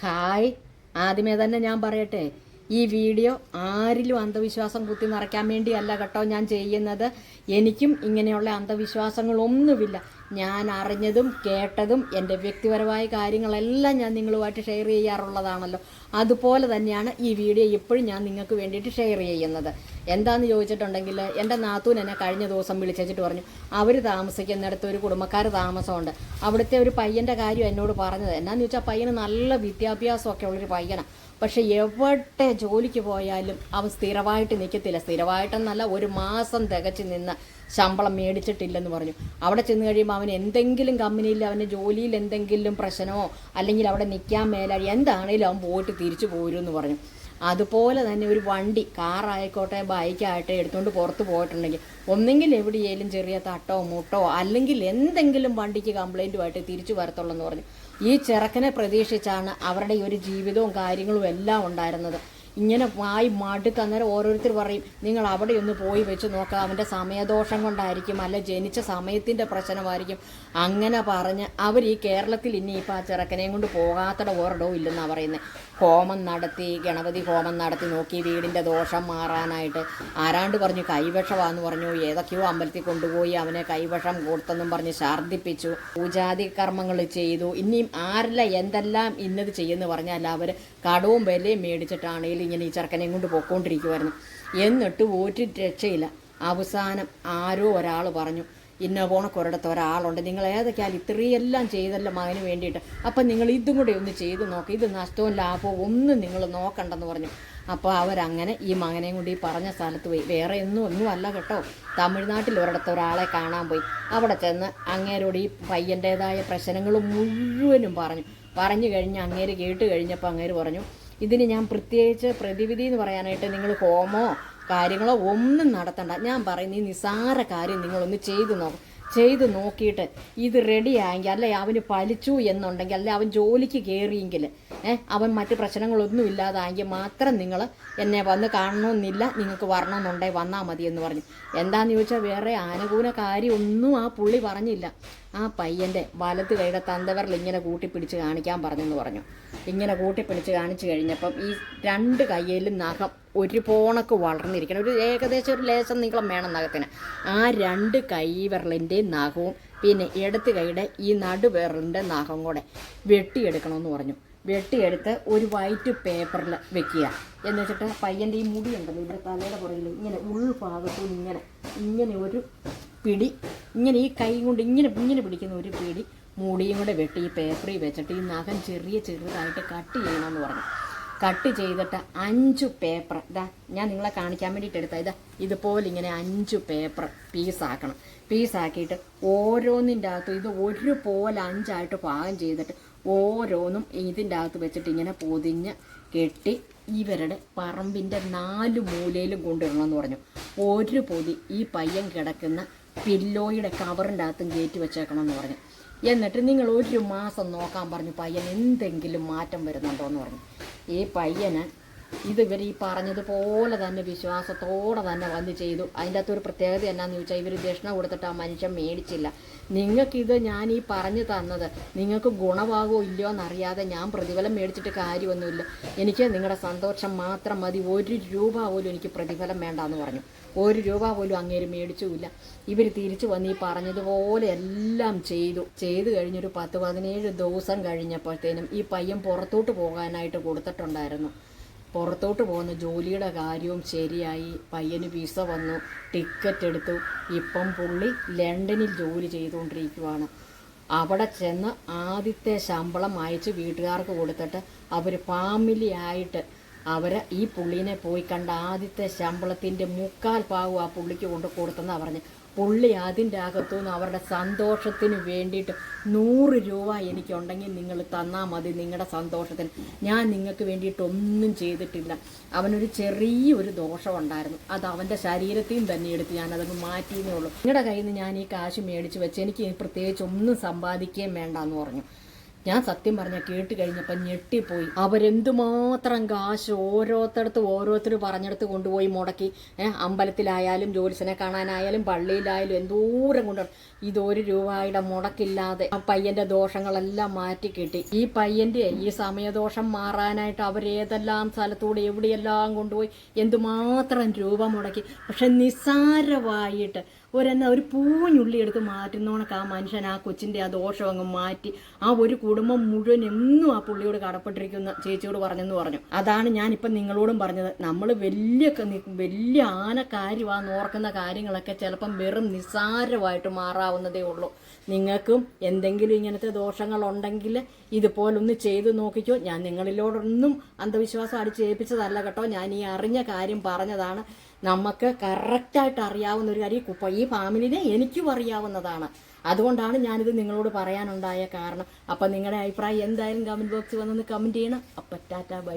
Hi. ആദ്യമേ തന്നെ ഞാൻ പറയട്ടെ ഈ വീഡിയോ ആരിലും അന്ധവിശ്വാസം കുത്തി നിറയ്ക്കാൻ വേണ്ടിയല്ല കേട്ടോ ഞാൻ ചെയ്യുന്നത്. എനിക്കും ഇങ്ങനെയുള്ള അന്ധവിശ്വാസങ്ങളൊന്നുമില്ല. ഞാൻ അറിഞ്ഞതും കേട്ടതും എന്റെ വ്യക്തിപരമായ കാര്യങ്ങളെല്ലാം ഞാൻ നിങ്ങളുമായിട്ട് ഷെയർ ചെയ്യാറുള്ളതാണല്ലോ. അതുപോലെ തന്നെയാണ് ഈ വീഡിയോ ഇപ്പോഴും ഞാൻ നിങ്ങൾക്ക് വേണ്ടിയിട്ട് ഷെയർ ചെയ്യുന്നത്. എന്താണെന്ന് ചോദിച്ചിട്ടുണ്ടെങ്കിൽ എന്റെ നാത്തൂൻ എന്നെ കഴിഞ്ഞ ദിവസം വിളിച്ചിട്ട് പറഞ്ഞു അവർ താമസിക്കുന്നിടത്ത് ഒരു കുടുംബക്കാർ താമസമുണ്ട്. അവിടുത്തെ ഒരു പയ്യന്റെ കാര്യം എന്നോട് പറഞ്ഞത്. എന്നാന്ന് ചോദിച്ചാൽ പയ്യന് നല്ല വിദ്യാഭ്യാസമൊക്കെ ഉള്ളൊരു പയ്യനാണ് പക്ഷെ എവിടെ ജോലിക്ക് പോയാലും അവൻ സ്ഥിരമായിട്ട് നിൽക്കത്തില്ല. സ്ഥിരമായിട്ടെന്നല്ല ഒരു മാസം തികച്ച് നിന്ന് ശമ്പളം മേടിച്ചിട്ടില്ലെന്ന് പറഞ്ഞു. അവിടെ ചെന്ന് കഴിയുമ്പോൾ അവൻ എന്തെങ്കിലും കമ്പനിയിൽ അവന് ജോലിയിൽ എന്തെങ്കിലും പ്രശ്നമോ അല്ലെങ്കിൽ അവിടെ നിൽക്കാൻ മേലാഴി എന്താണേലും അവൻ പോയിട്ട് തിരിച്ചു പോരുമെന്ന് പറഞ്ഞു. അതുപോലെ തന്നെ ഒരു വണ്ടി കാറായിക്കോട്ടെ ബൈക്കായിട്ടെ എടുത്തുകൊണ്ട് പുറത്ത് പോയിട്ടുണ്ടെങ്കിൽ ഒന്നെങ്കിൽ എവിടെയെങ്കിലും ചെറിയ തട്ടോ മുട്ടോ അല്ലെങ്കിൽ എന്തെങ്കിലും വണ്ടിക്ക് കംപ്ലൈന്റുമായിട്ട് തിരിച്ചു വരത്തുള്ളൂ എന്ന് പറഞ്ഞു. ഈ ചെറുക്കനെ പ്രതീക്ഷിച്ചാണ് അവരുടെ ഒരു ജീവിതവും കാര്യങ്ങളും എല്ലാം ഉണ്ടായിരുന്നത്. ഇങ്ങനെ വായി മടുത്ത് അന്നേരം ഓരോരുത്തർ പറയും നിങ്ങൾ അവിടെ ഒന്ന് പോയി വെച്ച് നോക്കുക അവന്റെ സമയദോഷം കൊണ്ടായിരിക്കും അല്ല ജനിച്ച സമയത്തിന്റെ പ്രശ്നമായിരിക്കും. അങ്ങനെ പറഞ്ഞ് അവർ ഈ കേരളത്തിൽ ഇനി ഇപ്പം ആ ചെറുക്കനെയും കൊണ്ട് പോകാത്തട ഓരോടോ ഇല്ലെന്നാണ് പറയുന്നത് ഹോമം നടത്തി ഗണപതി ഹോമം നടത്തി നോക്കി വീടിന്റെ ദോഷം മാറാനായിട്ട്. ആരാണ്ട് പറഞ്ഞു കൈവശമാന്ന് പറഞ്ഞു ഏതൊക്കെയോ അമ്പലത്തിൽ കൊണ്ടുപോയി അവനെ കൈവശം കൊടുത്തെന്നും പറഞ്ഞ് ഛർദ്ദിപ്പിച്ചു പൂജാതി കർമ്മങ്ങൾ ചെയ്തു. ഇനിയും ആരല്ല എന്തെല്ലാം ഇന്നത് ചെയ്യുമെന്ന് പറഞ്ഞാൽ അവർ കടവും വിലയും മേടിച്ചിട്ടാണെങ്കിലും ഇങ്ങനെ ഈ ചെറുക്കനെയും കൊണ്ട് പൊക്കോണ്ടിരിക്കുമായിരുന്നു എന്നിട്ട് ഒരു രക്ഷയില്ല. അവസാനം ആരോ ഒരാൾ പറഞ്ഞു ഇന്ന പോണക്കൊരിടത്ത് ഒരാളുണ്ട്. നിങ്ങൾ ഏതൊക്കെയാലും ഇത്രയെല്ലാം ചെയ്തല്ലോ മകന് വേണ്ടിയിട്ട്? അപ്പം നിങ്ങൾ ഇതും കൂടെ ഒന്ന് ചെയ്ത് നോക്ക്. ഇത് നഷ്ടവും ലാഭവും ഒന്നും നിങ്ങൾ നോക്കണ്ടെന്ന് പറഞ്ഞു. അപ്പോൾ അവരങ്ങനെ ഈ മകനെയും കൊണ്ട് ഈ പറഞ്ഞ സ്ഥലത്ത് പോയി. വേറെ ഒന്നും ഒന്നും അല്ല കേട്ടോ. തമിഴ്നാട്ടിൽ ഒരിടത്ത് ഒരാളെ കാണാൻ പോയി. അവിടെ ചെന്ന് അങ്ങേരോട് ഈ പയ്യന്റേതായ പ്രശ്നങ്ങൾ മുഴുവനും പറഞ്ഞു. പറഞ്ഞു കഴിഞ്ഞ് അങ്ങേര് കേട്ട് കഴിഞ്ഞപ്പോൾ അങ്ങേര് പറഞ്ഞു ഇതിന് ഞാൻ പ്രത്യേകിച്ച് പ്രതിവിധി എന്ന് പറയാനായിട്ട് നിങ്ങൾ ഹോമോ കാര്യങ്ങളോ ഒന്നും നടത്തണ്ട. ഞാൻ പറയുന്ന ഈ നിസാര കാര്യം നിങ്ങളൊന്ന് ചെയ്തു നോക്കും ചെയ്ത് നോക്കിയിട്ട് ഇത് റെഡിയായെങ്കിൽ അല്ലെ അവന് പലിച്ചു എന്നുണ്ടെങ്കിൽ അല്ലെ അവൻ ജോലിക്ക് കയറിയെങ്കിൽ അവൻ മറ്റു പ്രശ്നങ്ങളൊന്നും ഇല്ലാതായെങ്കിൽ മാത്രം നിങ്ങൾ എന്നെ വന്ന് കാണണമെന്നില്ല നിങ്ങൾക്ക് വരണമെന്നുണ്ടെങ്കിൽ വന്നാൽ മതി എന്ന് പറഞ്ഞു. എന്താന്ന് ചോദിച്ചാൽ വേറെ ആനുകൂല കാര്യമൊന്നും ആ പുള്ളി പറഞ്ഞില്ല. ആ പയ്യന്റെ വലത്ത് കൈയുടെ തന്തവരിൽ ഇങ്ങനെ കൂട്ടിപ്പിടിച്ച് കാണിക്കാൻ പറഞ്ഞെന്ന് പറഞ്ഞു. ഇങ്ങനെ കൂട്ടിപ്പിടിച്ച് കാണിച്ചു കഴിഞ്ഞപ്പം ഈ രണ്ട് കയ്യിലും നഖം ഒരു പോണക്ക് വളർന്നിരിക്കണം. ഒരു ഏകദേശം ഒരു ലേശം നീളം വേണം നഖത്തിന്. ആ രണ്ട് കൈവിരലിന്റെ നഖവും പിന്നെ ഇടത്ത് കൈയുടെ ഈ നടുവിരലിന്റെ നഖം കൂടെ വെട്ടിയെടുക്കണമെന്ന് പറഞ്ഞു. വെട്ടിയെടുത്ത് ഒരു വൈറ്റ് പേപ്പറിൽ വെക്കുക. എന്ന് വെച്ചിട്ട് പയ്യന്റെ ഈ മുടി ഉണ്ടല്ലോ ഇവിടെ തലയുടെ പുറകിൽ ഇങ്ങനെ ഉൾഭാഗത്തും ഇങ്ങനെ ഇങ്ങനെ ഒരു പിടി ഇങ്ങനെ ഈ കൈ കൊണ്ട് ഇങ്ങനെ ഇങ്ങനെ പിടിക്കുന്ന ഒരു പിടി മുടിയും കൂടെ വെട്ടി ഈ പേപ്പറിൽ വെച്ചിട്ട് ഈ നഖം ചെറിയ ചെറുതായിട്ട് കട്ട് ചെയ്യണമെന്ന് പറഞ്ഞു. കട്ട് ചെയ്തിട്ട് അഞ്ച് പേപ്പർ ഇതാ ഞാൻ നിങ്ങളെ കാണിക്കാൻ വേണ്ടിയിട്ട് എടുത്ത ഇതാ ഇതുപോലെ ഇങ്ങനെ അഞ്ച് പേപ്പർ പീസാക്കണം പീസാക്കിയിട്ട് ഓരോന്നിന്റെ അകത്തും ഇത് ഒരുപോലെ അഞ്ചായിട്ട് പാകം ചെയ്തിട്ട് ഓരോന്നും ഇതിന്റെ അകത്ത് വെച്ചിട്ട് ഇങ്ങനെ പൊതിഞ്ഞ് കെട്ടി ഇവരുടെ പറമ്പിന്റെ നാല് മൂലയിലും കൊണ്ടിടണമെന്ന് പറഞ്ഞു. ഒരു പൊതി ഈ പയ്യൻ കിടക്കുന്ന പില്ലോയുടെ കവറിന്റെ അകത്തും കയറ്റി വെച്ചേക്കണമെന്ന് പറഞ്ഞു. എന്നിട്ട് നിങ്ങൾ ഒരു മാസം നോക്കാൻ പറഞ്ഞു പയ്യൻ എന്തെങ്കിലും മാറ്റം വരുന്നുണ്ടോ എന്ന് പറഞ്ഞു. ഈ പയ്യന് ഇത് ഇവർ ഈ പറഞ്ഞതുപോലെ തന്നെ വിശ്വാസത്തോടെ തന്നെ വന്ന് ചെയ്തു. അതിന്റെ അകത്തൊരു പ്രത്യേകത എന്നാന്ന് ചോദിച്ചാൽ ഇവർ ദക്ഷിണ കൊടുത്തിട്ട് ആ മനുഷ്യൻ മേടിച്ചില്ല. നിങ്ങൾക്കിത് ഞാൻ ഈ പറഞ്ഞു തന്നത് നിങ്ങൾക്ക് ഗുണമാകോ ഇല്ലയോ എന്നറിയാതെ ഞാൻ പ്രതിഫലം മേടിച്ചിട്ട് കാര്യമൊന്നുമില്ല. എനിക്ക് നിങ്ങളുടെ സന്തോഷം മാത്രം മതി. ഒരു രൂപ പോലും എനിക്ക് പ്രതിഫലം വേണ്ട എന്ന് പറഞ്ഞു. ഒരു രൂപ പോലും അങ്ങേര് മേടിച്ചുമില്ല ഇവർ തിരിച്ചു വന്ന് ഈ പറഞ്ഞതുപോലെ എല്ലാം ചെയ്തു. ചെയ്തു കഴിഞ്ഞൊരു പത്ത് പതിനേഴ് ദിവസം കഴിഞ്ഞപ്പോഴത്തേനും ഈ പയ്യൻ പുറത്തോട്ട് പോകാനായിട്ട് കൊടുത്തിട്ടുണ്ടായിരുന്നു. പുറത്തോട്ട് പോകുന്ന ജോലിയുടെ കാര്യവും ശരിയായി പയ്യന് വിസ വന്നു ടിക്കറ്റ് എടുത്തു. ഇപ്പം പുള്ളി ലണ്ടനിൽ ജോലി ചെയ്തുകൊണ്ടിരിക്കുവാണ്. അവിടെ ചെന്ന് ആദ്യത്തെ ശമ്പളം അയച്ച് വീട്ടുകാർക്ക് കൊടുത്തിട്ട് അവർ ഫാമിലി ആയിട്ട് അവരെ ഈ പുള്ളീനെ പോയി കണ്ട ആദ്യത്തെ ശമ്പളത്തിന്റെ മുക്കാൽ ഭാഗം ആ പുള്ളിക്ക് കൊണ്ട് കൊടുത്തെന്നാണ് പറഞ്ഞ്. പുള്ളി അതിന്റെ അകത്തുനിന്ന് അവരുടെ സന്തോഷത്തിന് വേണ്ടിയിട്ട് നൂറ് രൂപ എനിക്കുണ്ടെങ്കിൽ നിങ്ങൾ തന്നാൽ മതി നിങ്ങളുടെ സന്തോഷത്തിന്. ഞാൻ നിങ്ങൾക്ക് വേണ്ടിയിട്ട് ഒന്നും ചെയ്തിട്ടില്ല. അവനൊരു ചെറിയൊരു ദോഷമുണ്ടായിരുന്നു അത് അവന്റെ ശരീരത്തെയും തന്നെ എടുത്ത് ഞാനതങ്ങ് മാറ്റിയെന്നേ ഉള്ളൂ. നിങ്ങളുടെ കയ്യിൽ നിന്ന് ഞാൻ ഈ കാശ് മേടിച്ച് വെച്ച് എനിക്ക് പ്രത്യേകിച്ച് ഒന്നും സമ്പാദിക്കുകയും വേണ്ട എന്ന് പറഞ്ഞു. ഞാൻ സത്യം പറഞ്ഞ കേട്ട് കഴിഞ്ഞപ്പോൾ ഞെട്ടിപ്പോയി. അവരെന്തുമാത്രം കാശ് ഓരോരുത്തടത്ത് ഓരോരുത്തർ പറഞ്ഞെടുത്ത് കൊണ്ടുപോയി മുടക്കി. അമ്പലത്തിലായാലും ജോലിസിനെ കാണാനായാലും പള്ളിയിലായാലും എന്തോരം കൊണ്ട് ഇതൊരു രൂപയുടെ മുടക്കില്ലാതെ ആ പയ്യന്റെ ദോഷങ്ങളെല്ലാം മാറ്റി കിട്ടി. ഈ പയ്യന്റെ ഈ സമയദോഷം മാറാനായിട്ട് അവരേതെല്ലാം സ്ഥലത്തൂടെ എവിടെയെല്ലാം കൊണ്ടുപോയി എന്തുമാത്രം രൂപ മുടക്കി. പക്ഷെ നിസ്സാരമായിട്ട് ഒരെന്ന ഒരു പൂഞ്ഞുള്ളി എടുത്ത് മാറ്റുന്നോണക്ക് ആ മനുഷ്യൻ ആ കൊച്ചിന്റെ ആ ദോഷം അങ്ങ് മാറ്റി. ആ ഒരു കുടുംബം മുഴുവൻ എന്നും ആ പുള്ളിയോട് കടപ്പെട്ടിരിക്കുന്ന ചേച്ചിയോട് പറഞ്ഞെന്ന് പറഞ്ഞു. അതാണ് ഞാനിപ്പം നിങ്ങളോടും പറഞ്ഞത്. നമ്മൾ വലിയ വലിയ ആന കാര്യമാണെന്ന് ഓർക്കുന്ന കാര്യങ്ങളൊക്കെ ചിലപ്പം വെറും നിസ്സാരമായിട്ട് മാറാവുന്നതേ ഉള്ളൂ. നിങ്ങൾക്കും എന്തെങ്കിലും ഇങ്ങനത്തെ ദോഷങ്ങളുണ്ടെങ്കിൽ ഇതുപോലൊന്ന് ചെയ്തു നോക്കിക്കോ. ഞാൻ നിങ്ങളിലോടൊന്നും അന്ധവിശ്വാസം അടിച്ചേൽപ്പിച്ചതല്ല കേട്ടോ. ഞാൻ ഈ അറിഞ്ഞ കാര്യം പറഞ്ഞതാണ്. നമുക്ക് കറക്റ്റായിട്ട് അറിയാവുന്ന ഒരു കാര്യം കുപ്പ ഈ ഫാമിലിനെ എനിക്കും അറിയാവുന്നതാണ്. അതുകൊണ്ടാണ് ഞാനിത് നിങ്ങളോട് പറയാനുണ്ടായ കാരണം. അപ്പം നിങ്ങളുടെ അഭിപ്രായം എന്തായാലും കമന്റ് ബോക്സിൽ വന്നൊന്ന് കമന്റ് ചെയ്യണം. അപ്പം ടാറ്റാ ബൈ.